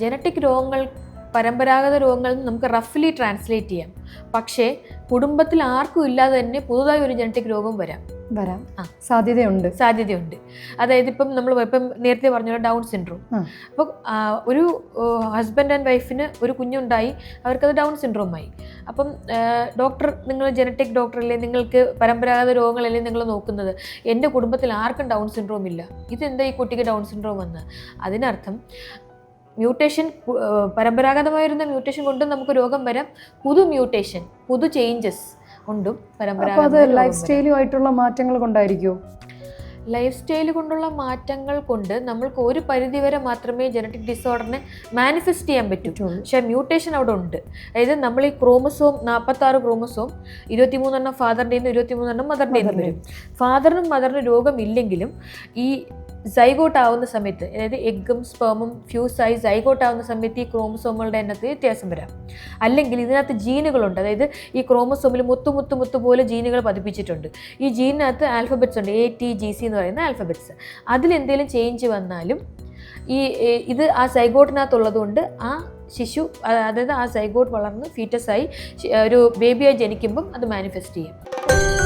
Genetic രോഗങ്ങൾ പരമ്പരാഗത രോഗങ്ങൾ നമുക്ക് റഫ്ലി ട്രാൻസ്ലേറ്റ് ചെയ്യാം. പക്ഷേ കുടുംബത്തിൽ ആർക്കും ഇല്ലാതെ തന്നെ പുതുതായി ഒരു ജനറ്റിക് രോഗം വരാം. വരാം. ആ. സാധ്യതയുണ്ട്. സാധ്യതയുണ്ട്. അതായത് ഇപ്പം നമ്മൾ ഇപ്പം നേരത്തെ പറഞ്ഞ ഡൗൺ സിൻഡ്രോം അപ്പോൾ ഒരു ഹസ്ബൻഡ് ആൻഡ് വൈഫിന് ഒരു കുഞ്ഞുണ്ടായി അവർക്കത് ഡൗൺ സിൻഡ്രോം ആയി. അപ്പം ഡോക്ടർ നിങ്ങൾ ജനറ്റിക് ഡോക്ടറല്ലേ നിങ്ങൾക്ക് പരമ്പരാഗത രോഗങ്ങളല്ലേ നിങ്ങൾ നോക്കുന്നത്? എന്റെ കുടുംബത്തിൽ ആർക്കും ഡൗൺ സിൻഡ്രോം ഇല്ല. ഇതെന്താ ഈ കുട്ടിക്ക് ഡൗൺ സിൻഡ്രോം വന്ന്? അതിനർത്ഥം മ്യൂട്ടേഷൻ പരമ്പരാഗതമായിരുന്ന മ്യൂട്ടേഷൻ കൊണ്ടും നമുക്ക് രോഗം വരാം. പുതു മ്യൂട്ടേഷൻ പുതു ചേഞ്ചസ് കൊണ്ടും പരമ്പരാഗത ലൈഫ് സ്റ്റൈലുമായിട്ടുള്ള മാറ്റങ്ങൾ കൊണ്ടായിരിക്കുമോ ലൈഫ് സ്റ്റൈൽ കൊണ്ടുള്ള മാറ്റങ്ങൾ കൊണ്ട് നമ്മൾക്ക് ഒരു പരിധിവരെ മാത്രമേ ജനറ്റിക് ഡിസോർഡറിനെ മാനിഫെസ്റ്റ് ചെയ്യാൻ പറ്റൂ. പക്ഷേ മ്യൂട്ടേഷൻ അവിടെ ഉണ്ട്. അതായത് നമ്മൾ ഈ ക്രോമസോം നാൽപ്പത്താറ് ക്രോമസോം ഇരുപത്തിമൂന്നെണ്ണം ഫാദറിന്റെ ഇരുപത്തിമൂന്നെണ്ണം മദറിന്റെ വരും. ഫാദറിനും മദറിനും രോഗമില്ലെങ്കിലും ഈ സൈഗോട്ട് ആവുന്ന സമയത്ത് അതായത് എഗ്ഗും സ്പേമും ഫ്യൂസായി സൈഗോട്ട് ആവുന്ന സമയത്ത് ഈ ക്രോമസോമുകളുടെ എണ്ണത്തിൽ വ്യത്യാസം വരാം. അല്ലെങ്കിൽ ഇതിനകത്ത് ജീനുകളുണ്ട് അതായത് ഈ ക്രോമസോമിൽ മുത്തു മുത്തു മുത്തു പോലെ ജീനുകൾ പതിപ്പിച്ചിട്ടുണ്ട്. ഈ ജീനിനകത്ത് ആൽഫബറ്റ്സ് ഉണ്ട്. എ ടി ജി സി എന്ന് പറയുന്ന ആൽഫബറ്റ്സ് അതിലെന്തെങ്കിലും ചേഞ്ച് വന്നാലും ഈ ഇത് ആ സൈഗോട്ടിനകത്തുള്ളത് കൊണ്ട് ആ ശിശു അതായത് ആ സൈഗോട്ട് വളർന്ന് ഫീറ്റസായി ഒരു ബേബിയായി ജനിക്കുമ്പം അത് മാനിഫെസ്റ്റ് ചെയ്യും.